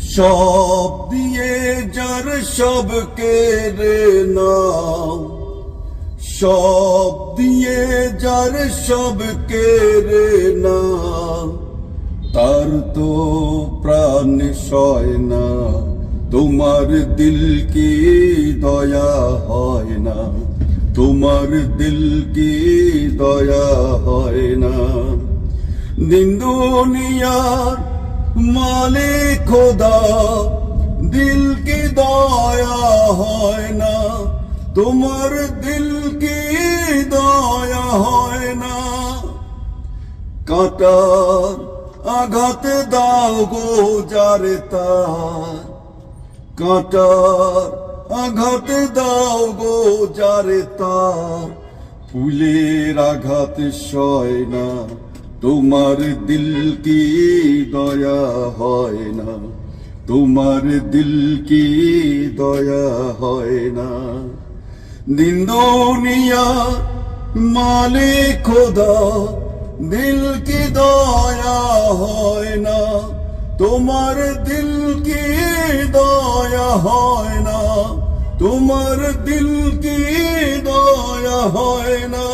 সব দিয়ে যার সব কেড়ে নাও সব দিয়ে যার সব কেড়ে নাও তার তো প্রাণ সয় না, তোমার দিল কি দয়া হয় না? তোমার দিল কি দয়া হয় না? দিন মালিক খোদা দিল কি দয়া হয় না। তোমার দিল কি দয়া হয় না। কাটার আঘাত দাও গো যারে তার। আঘাত দাও গো যারে তার। ফুলের আঘাত সয় না। তোমার দিল কি দয়া হয় না? তোমার দিল কি দয়া হয় না? দিন দুনিয়া মালিক খোদা, দিল কি দয়া হয় না? তোমার দিল কি দয়া হয় না? তোমার দিল কি দয়া হয় না?